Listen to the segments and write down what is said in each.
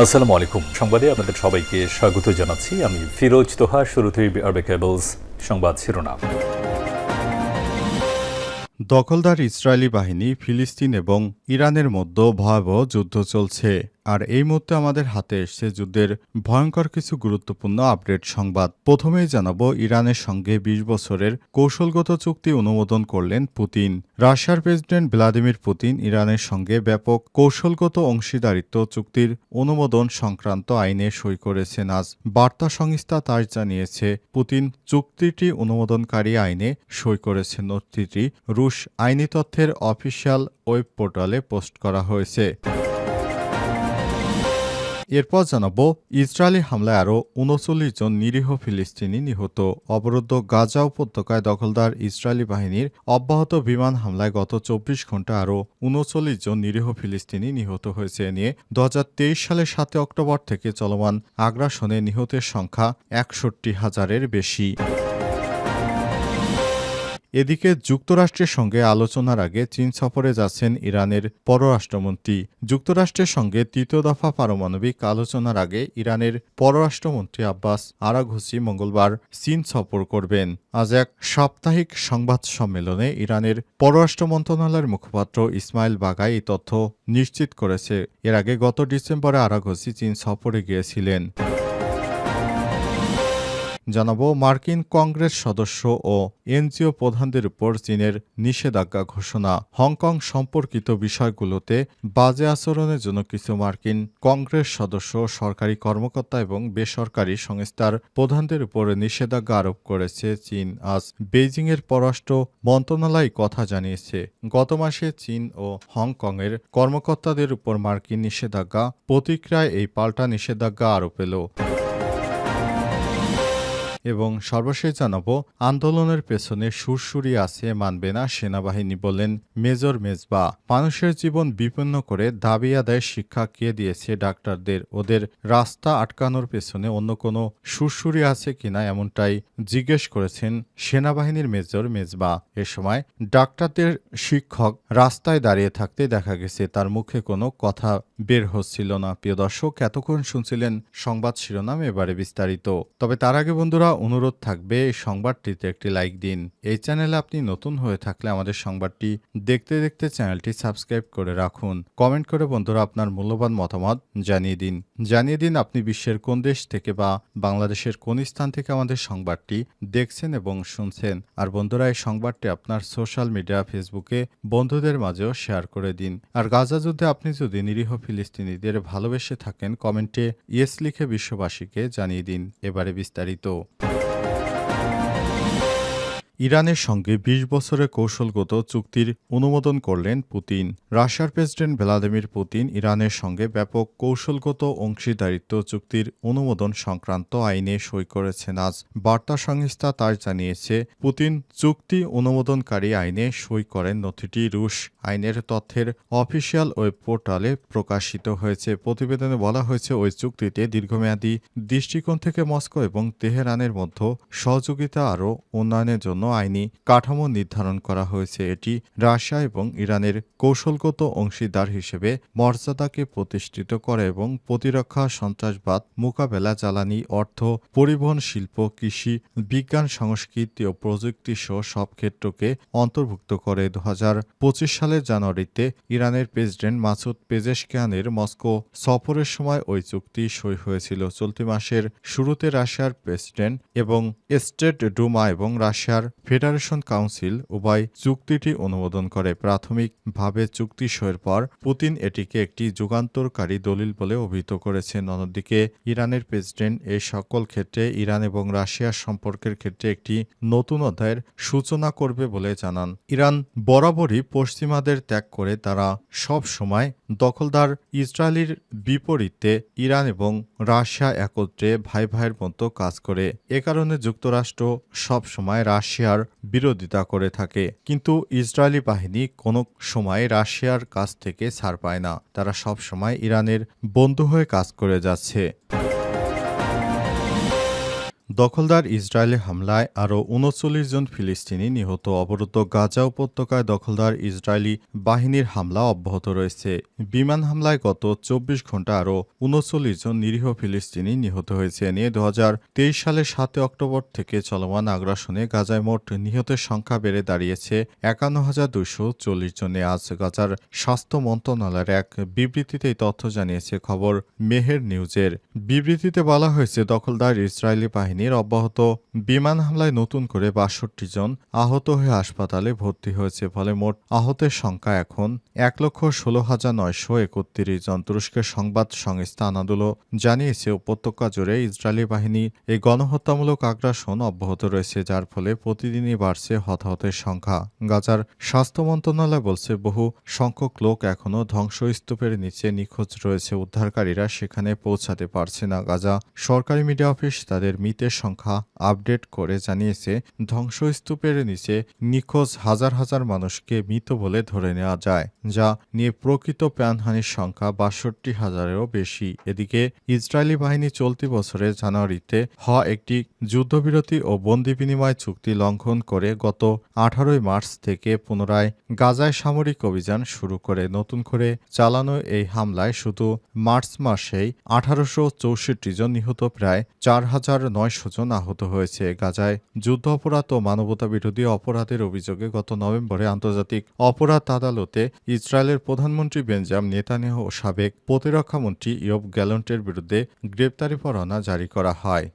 আসসালামু আলাইকুম। সংবাদে আপনাদের সবাইকে স্বাগত জানাচ্ছি। আমি ফিরোজ তোহা, শুরুতেই আরবে কেবলস সংবাদ শিরোনাম। দখলদার ইসরায়েলি বাহিনী ফিলিস্তিন এবং ইরানের মধ্যে ভয়াবহ যুদ্ধ চলছে। আর এই মুহূর্তে আমাদের হাতে এসছে যুদ্ধের ভয়ঙ্কর কিছু গুরুত্বপূর্ণ আপডেট সংবাদ। প্রথমেই জানাব, ইরানের সঙ্গে ২০ বছরের কৌশলগত চুক্তি অনুমোদন করলেন পুতিন। রাশিয়ার প্রেসিডেন্ট ভ্লাদিমির পুতিন ইরানের সঙ্গে ব্যাপক কৌশলগত অংশীদারিত্ব চুক্তির অনুমোদন সংক্রান্ত আইনে সই করেছেন আজ। বার্তা সংস্থা তার জানিয়েছে, পুতিন চুক্তিটি অনুমোদনকারী আইনে সই করেছেন। নথিটি রুশ আইনি তথ্যের অফিসিয়াল ওয়েব পোর্টালে পোস্ট করা হয়েছে। এরপর জানাব, ইসরায়েলি হামলায় আরও উনচল্লিশ জন নিরীহ ফিলিস্তিনি নিহত। অবরুদ্ধ গাজা উপত্যকায় দখলদার ইসরায়েলি বাহিনীর অব্যাহত বিমান হামলায় গত চব্বিশ ঘণ্টা আরও উনচল্লিশ জন নিরীহ ফিলিস্তিনি নিহত হয়েছে। নিয়ে দু হাজার তেইশ সালের সাতই অক্টোবর থেকে চলমান আগ্রাসনে নিহতের সংখ্যা একষট্টি হাজারের বেশি। এদিকে যুক্তরাষ্ট্রের সঙ্গে আলোচনার আগে চীন সফরে যাচ্ছেন ইরানের পররাষ্ট্রমন্ত্রী। যুক্তরাষ্ট্রের সঙ্গে তৃতীয় দফা পারমাণবিক আলোচনার আগে ইরানের পররাষ্ট্রমন্ত্রী আব্বাস আরাঘুসি মঙ্গলবার চীন সফর করবেন। আজ এক সাপ্তাহিক সংবাদ সম্মেলনে ইরানের পররাষ্ট্র মন্ত্রণালয়ের মুখপাত্র ইসমাইল বাগাই এই তথ্য নিশ্চিত করেছে। এর আগে গত ডিসেম্বরে আরাঘসি চীন সফরে গিয়েছিলেন। জানাব, মার্কিন কংগ্রেস সদস্য ও এনজিও প্রধানদের উপর চীনের নিষেধাজ্ঞা ঘোষণা। হংকং সম্পর্কিত বিষয়গুলোতে বাজে আচরণের জন্য কিছু মার্কিন কংগ্রেস সদস্য, সরকারি কর্মকর্তা এবং বেসরকারি সংস্থার প্রধানদের উপর নিষেধাজ্ঞা আরোপ করেছে চীন। আজ বেইজিংয়ের পররাষ্ট্র মন্ত্রণালয় কথা জানিয়েছে, গত মাসে চীন ও হংকংয়ের কর্মকর্তাদের উপর মার্কিন নিষেধাজ্ঞা প্রতিক্রিয়ায় এই পাল্টা নিষেধাজ্ঞা আরোপ এলো। এবং সর্বশেষ জানাব, আন্দোলনের পেছনে সুরসুরি আছে মানবে না সেনাবাহিনী বলেন মেজর মেজবা। মানুষের জীবন বিপন্ন করে দাবি আদায় শিক্ষা কে দিয়েছে ডাক্তারদের? ওদের রাস্তা আটকানোর পেছনে অন্য কোনো সুরসুরি আছে কিনা এমনটাই জিজ্ঞেস করেছেন সেনাবাহিনীর মেজর মেজবা। এ সময় ডাক্তারদের শিক্ষক রাস্তায় দাঁড়িয়ে থাকতে দেখা গেছে, তার মুখে কোনো কথা বের হচ্ছিল না। প্রিয় দর্শক, এতক্ষণ শুনছিলেন সংবাদ শিরোনাম, এবারে বিস্তারিত। তবে তার আগে বন্ধুরা অনুরোধ থাকবে এই সংবাদটিতে একটি লাইক দিন। এই চ্যানেলে আপনি নতুন হয়ে থাকলে আমাদের সংবাদটি দেখতে দেখতে চ্যানেলটি সাবস্ক্রাইব করে রাখুন। কমেন্ট করে বন্ধুরা আপনার মূল্যবান মতামত জানিয়ে দিন। জানিয়ে দিন আপনি বিশ্বের কোন দেশ থেকে বা বাংলাদেশের কোন স্থান থেকে আমাদের সংবাদটি দেখছেন এবং শুনছেন। আর বন্ধুরা, এই সংবাদটি আপনার সোশ্যাল মিডিয়া, ফেসবুকে বন্ধুদের মাঝেও শেয়ার করে দিন। আর গাজা যুদ্ধে আপনি যদি নিরীহ ফিলিস্তিনিদের ভালোবেসে থাকেন, কমেন্টে ইয়েস লিখে বিশ্ববাসীকে জানিয়ে দিন। এবারে বিস্তারিত। ইরানের সঙ্গে ২০ বছরের কৌশলগত চুক্তির অনুমোদন করলেন পুতিন। রাশিয়ার প্রেসিডেন্ট ভ্লাদিমির পুতিন ইরানের সঙ্গে ব্যাপক কৌশলগত অংশীদারিত্ব চুক্তির অনুমোদন সংক্রান্ত আইনে সই করেছেন আজ। বার্তা সংস্থা তার জানিয়েছে, পুতিন চুক্তি অনুমোদনকারী আইনে সই করেন নথিটি রুশ আইনের তথ্যের অফিসিয়াল ওয়েব পোর্টালে প্রকাশিত হয়েছে। প্রতিবেদনে বলা হয়েছে, ওই চুক্তিতে দীর্ঘমেয়াদী দৃষ্টিকোণ থেকে মস্কো এবং তেহরানের মধ্যে সহযোগিতা আরও উন্নয়নের জন্য আইনি কাঠামো নির্ধারণ করা হয়েছে। এটি রাশিয়া এবং ইরানের কৌশলগত অংশীদার হিসেবে মর্যাদাকে প্রতিষ্ঠিত করে এবং প্রতিরক্ষা সন্ত্রাসবাদ মোকাবেলা, জ্বালানি, অর্থ, পরিবহন, শিল্প, কৃষি, বিজ্ঞান, সংস্কৃতি ও প্রযুক্তি সহ সব ক্ষেত্রকে অন্তর্ভুক্ত করে। দু হাজার পঁচিশ সালের জানুয়ারিতে ইরানের প্রেসিডেন্ট মাসুদ পেজেশকিয়ানের মস্কো সফরের সময় ওই চুক্তি সই হয়েছিল। চলতি মাসের শুরুতে রাশিয়ার প্রেসিডেন্ট এবং স্টেট ডুমা এবং রাশিয়ার ফেডারেশন কাউন্সিল উভয় চুক্তিটি অনুমোদন করে। প্রাথমিকভাবে চুক্তি সইয়ের পর পুতিন এটিকে একটি যুগান্তরকারী দলিল বলে অভিহিত করেছেন। অন্যদিকে, ইরানের প্রেসিডেন্ট এই সকল ক্ষেত্রে ইরান এবং রাশিয়ার সম্পর্কের ক্ষেত্রে একটি নতুন অধ্যায়ের সূচনা করবে বলে জানান। ইরান বরাবরই পশ্চিমাদের ত্যাগ করে তারা সব সময় দখলদার ইসরায়েলির বিপরীতে ইরান এবং রাশিয়া একত্রে ভাই ভাইয়ের মতো কাজ করে। এ কারণে যুক্তরাষ্ট্র সব সময় রাশিয়ার বিরোধিতা করে থাকে। কিন্তু ইসরায়েলি বাহিনী কোনো সময় রাশিয়ার কাছ থেকে ছাড় পায় না। তারা সব সময় ইরানের বন্ধু হয়ে কাজ করে যাচ্ছে। দখলদার ইসরায়েলি হামলায় আরও উনচল্লিশ জন ফিলিস্তিনি নিহত অবরুদ্ধ গাজা উপত্যকায় দখলদার ইসরায়েলি বাহিনীর হামলা অব্যাহত রয়েছে। বিমান হামলায় গত চব্বিশ ঘণ্টা আরও উনচল্লিশ জন নিরীহ ফিলিস্তিনি নিহত হয়েছে। নিয়ে দু সালের সাতই অক্টোবর থেকে চলমান আগ্রাসনে গাজায় মোট নিহতের সংখ্যা বেড়ে দাঁড়িয়েছে একান্ন হাজার দুশো চল্লিশ জনে। আজ গাজার স্বাস্থ্য মন্ত্রণালয়ের এক বিবৃতিতে তথ্য জানিয়েছে খবর মেহের নিউজের। বিবৃতিতে বলা হয়েছে, দখলদার ইসরায়েলি বাহিনীর অব্যাহত বিমান হামলায় নতুন করে বাষট্টি জন আহত হয়ে হাসপাতালে ভর্তি হয়েছে ফলে মোট আহতের সংখ্যা এখন এক লক্ষ ষোলো হাজার নয়শো একত্রিশ জন। তুরস্কের সংবাদ সংস্থা আনাদুলো জানিয়েছে, উপত্যকা জুড়ে ইসরায়েলি বাহিনী এই গণহত্যামূলক আগ্রাসন অব্যাহত রয়েছে, যার ফলে প্রতিদিনই বাড়ছে হতাহতের সংখ্যা। গাজার স্বাস্থ্য মন্ত্রণালয় বলছে, বহু সংখ্যক লোক এখনও ধ্বংসস্তূপের নিচে নিখোঁজ রয়েছে, উদ্ধারকারীরা সেখানে পৌঁছাতে পারছে না। গাজা সরকারি মিডিয়া অফিস তাদের মৃতের সংখ্যা আপডেট করে জানিয়েছে, ধ্বংসস্তূপের নিচে নিখোঁজ হাজার হাজার মানুষকে মৃত বলে ধরে নেওয়া যায়, যা নিয়ে প্রকৃত প্রাণহানির সংখ্যা বাষট্টি হাজারেরও বেশি। এদিকে, ইসরায়েলি বাহিনী চলতি বছরের জানুয়ারিতে হওয়া একটি যুদ্ধবিরতি ও বন্দি বিনিময় চুক্তি লঙ্ঘন করে গত আঠারোই মার্চ থেকে পুনরায় গাজায় সামরিক অভিযান শুরু করে। নতুন করে চালানো এই হামলায় শুধু মার্চ মাসেই আঠারোশো চৌষট্টি জন নিহত, প্রায় চার হাজার নয়শো জন আহত হয়েছে। গাজায় যুদ্ধ অপরাধ ও মানবতা বিরোধী অপরাধের অভিযোগে গত নভেম্বরে আন্তর্জাতিক অপরাধ আদালতে ইসরায়েলের প্রধানমন্ত্রী বেঞ্জাম নেতানেহ ও সাবেক প্রতিরক্ষামন্ত্রী ইয়ব গ্যালন্টের বিরুদ্ধে গ্রেপ্তারি পরোয়ানা জারি করা হয়।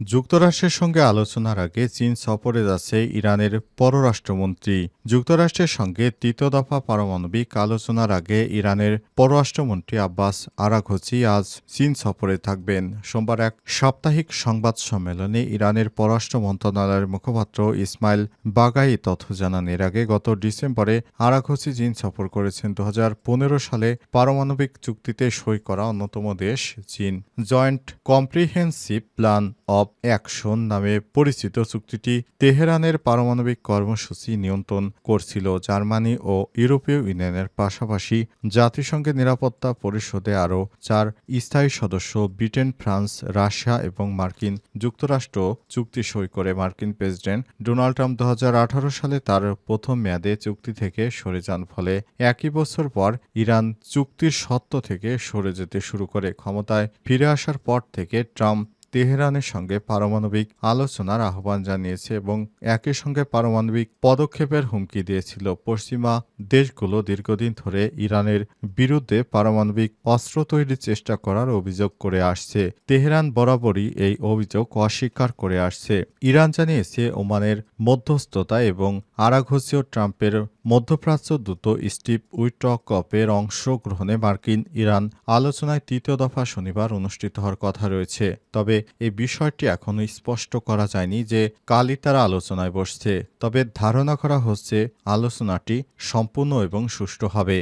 যুক্তরাষ্ট্রের সঙ্গে আলোচনার আগে চীন সফরে যাচ্ছে ইরানের পররাষ্ট্রমন্ত্রী। যুক্তরাষ্ট্রের সঙ্গে তৃতীয় দফা পারমাণবিক আলোচনার আগে ইরানের পররাষ্ট্রমন্ত্রী আব্বাস আরাঘচি আজ চীন সফরে থাকবেন। সোমবার এক সাপ্তাহিক সংবাদ সম্মেলনে ইরানের পররাষ্ট্র মন্ত্রণালয়ের মুখপাত্র ইসমাইল বাগাই তথ্য জানান। এর আগে গত ডিসেম্বরে আরাঘচি চীন সফর করেছেন। দু হাজার পনেরো সালে পারমাণবিক চুক্তিতে সই করা অন্যতম দেশ চীন। Joint comprehensive plan of action নামে পরিচিত চুক্তিটি তেহরানের পারমাণবিক কর্মসূচি নিয়ন্ত্রণ করছিল জার্মানি ও ইউরোপীয় ইউনিয়নের পাশাপাশি জাতিসংঘের নিরাপত্তা পরিষদে আরও চার স্থায়ী সদস্য, ব্রিটেন, ফ্রান্স, রাশিয়া এবং মার্কিন যুক্তরাষ্ট্র চুক্তি সই করে মার্কিন প্রেসিডেন্ট ডোনাল্ড ট্রাম্প দু হাজার আঠারো সালে তার প্রথম মেয়াদে চুক্তি থেকে সরে যান, ফলে একই বছর পর ইরান চুক্তির সত্ত্ব থেকে সরে যেতে শুরু করে। ক্ষমতায় ফিরে আসার পর থেকে ট্রাম্প তেহরানের সঙ্গে পারমাণবিক আলোচনার আহ্বান জানিয়েছে এবং একই সঙ্গে পারমাণবিক পদক্ষেপের হুমকি দিয়েছিল। পশ্চিমা দেশগুলো দীর্ঘদিন ধরে ইরানের বিরুদ্ধে পারমাণবিক অস্ত্র তৈরির চেষ্টা করার অভিযোগ করে আসছে। তেহরান বরাবরই এই অভিযোগ অস্বীকার করে আসছে। ইরান জানিয়েছে ওমানের মধ্যস্থতা এবং আরাঘসীয় ট্রাম্পের মধ্যপ্রাচ্য দূত স্টিভ উইটকপের অংশগ্রহণে মার্কিন ইরান আলোচনায় তৃতীয় দফা শনিবার অনুষ্ঠিত হওয়ার কথা রয়েছে। তবে এই বিষয়টি এখনও স্পষ্ট করা যায়নি যে কালই তারা আলোচনায় বসছে। তবে ধারণা করা হচ্ছে আলোচনাটি সম্পূর্ণ এবং সুষ্ঠু হবে।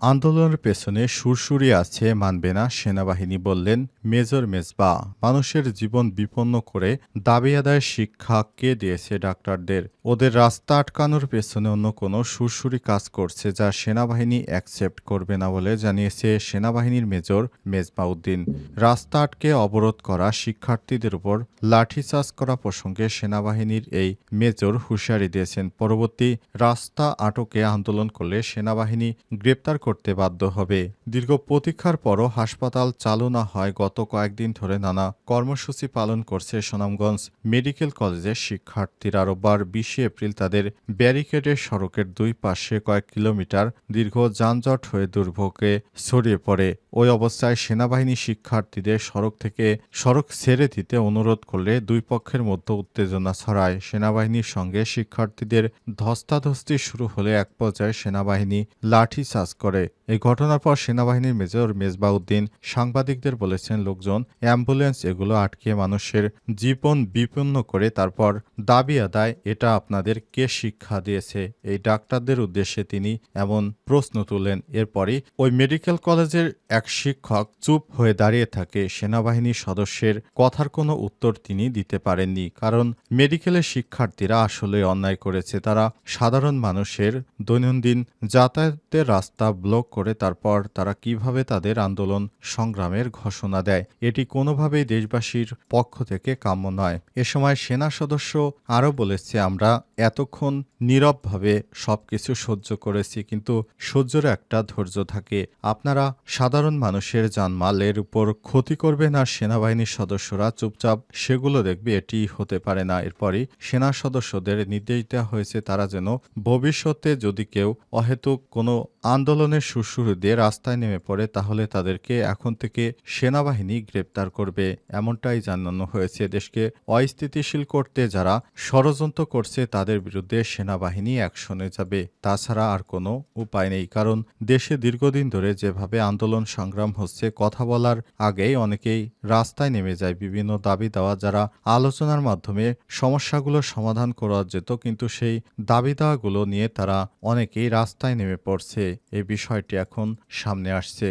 আন্দোলনের পেছনে সুরসুরি আছে মানবে না সেনাবাহিনী বললেন মেজর মেজবা। মানুষের জীবন বিপন্ন করে দাবি আদায়ের শিক্ষা কে দিয়েছে ডাক্তারদের? ওদের রাস্তা আটকানোর পেছনে অন্য কোনো সুরসুরি কাজ করছে যা সেনাবাহিনী অ্যাকসেপ্ট করবে না বলে জানিয়েছে সেনাবাহিনীর মেজর মেজবা উদ্দিন রাস্তা আটকে অবরোধ করা শিক্ষার্থীদের উপর লাঠিচার্জ করা প্রসঙ্গে সেনাবাহিনীর এই মেজর হুঁশিয়ারি দিয়েছেন। পরবর্তী রাস্তা আটকে আন্দোলন করলে সেনাবাহিনী গ্রেপ্তার করতে বাধ্য হবে। দীর্ঘ প্রতীক্ষার পরও হাসপাতাল চালু না হয় গত কয়েকদিন ধরে নানা কর্মসূচি পালন করছে সুনামগঞ্জ মেডিকেল কলেজের শিক্ষার্থীরা। রোববার বিশে এপ্রিল তাদের ব্যারিকেডের সড়কের দুই পাশে কয়েক কিলোমিটার দীর্ঘ যানজট হয়ে দুর্ভোগে ছড়িয়ে পড়ে। ওই অবস্থায় সেনাবাহিনী শিক্ষার্থীদের সড়ক থেকে সড়ক ছেড়ে দিতে অনুরোধ করলে দুই পক্ষের মধ্যে উত্তেজনা ছড়ায়। সেনাবাহিনীর সঙ্গে শিক্ষার্থীদের ধস্তাধস্তি শুরু হলে এক পর্যায়ে সেনাবাহিনী লাঠি লাঠিচার্জ করে এই ঘটনার পর সেনাবাহিনীর মেজর মেজবাউদ্দিন সাংবাদিকদের বলেছেন, লোকজন অ্যাম্বুলেন্স এগুলো আটকে মানুষের জীবন বিপন্ন করে, তারপর দাবি আদায়, এটা আপনাদের কে শিক্ষা দিয়েছে? এই ডাক্তারদের উদ্দেশ্যে তিনি এমন প্রশ্ন তুলেন। এরপরই ওই মেডিকেল কলেজের এক শিক্ষক চুপ হয়ে দাঁড়িয়ে থাকে। সেনাবাহিনীর সদস্যের কথার কোনো উত্তর তিনি দিতে পারেননি, কারণ মেডিকেলের শিক্ষার্থীরা আসলে অন্যায় করেছে। তারা সাধারণ মানুষের দৈনন্দিন যাতায়াতের রাস্তা ব্লক করে তারপর তারা কীভাবে তাদের আন্দোলন সংগ্রামের ঘোষণা দেয়, এটি কোনোভাবেই দেশবাসীর পক্ষ থেকে কাম্য নয়। এ সময় সেনা সদস্য আরও বলেছে, আমরা এতক্ষণ নীরবভাবে সবকিছু সহ্য করেছি, কিন্তু সহ্যের একটা ধৈর্য থাকে। আপনারা সাধারণ মানুষের জানমালের উপর ক্ষতি করবেন আর সেনাবাহিনীর সদস্যরা চুপচাপ সেগুলো দেখবে, এটি হতে পারে না। এরপরই সেনা সদস্যদের নির্দেশ দেওয়া হয়েছে, তারা যেন ভবিষ্যতে যদি কেউ অহেতুক কোনো আন্দোলনের সুরসুরু দিয়ে রাস্তায় নেমে পড়ে তাহলে তাদেরকে এখন থেকে সেনাবাহিনী গ্রেপ্তার করবে। এমনটাই জানানো হয়েছে দেশকে অস্থিতিশীল করতে যারা ষড়যন্ত্র করছে তাদের বিরুদ্ধে সেনাবাহিনী অ্যাকশনে যাবে। তাছাড়া আর কোনো উপায় নেই, কারণ দেশে দীর্ঘদিন ধরে যেভাবে আন্দোলন সংগ্রাম হচ্ছে, কথা বলার আগেই অনেকেই রাস্তায় নেমে যায়। বিভিন্ন দাবি দেওয়া, যারা আলোচনার মাধ্যমে সমস্যাগুলো সমাধান করা যেত, কিন্তু সেই দাবি দেওয়াগুলো নিয়ে তারা অনেকেই রাস্তায় নেমে পড়ছে। এই বিষয়টি এখন সামনে আসছে।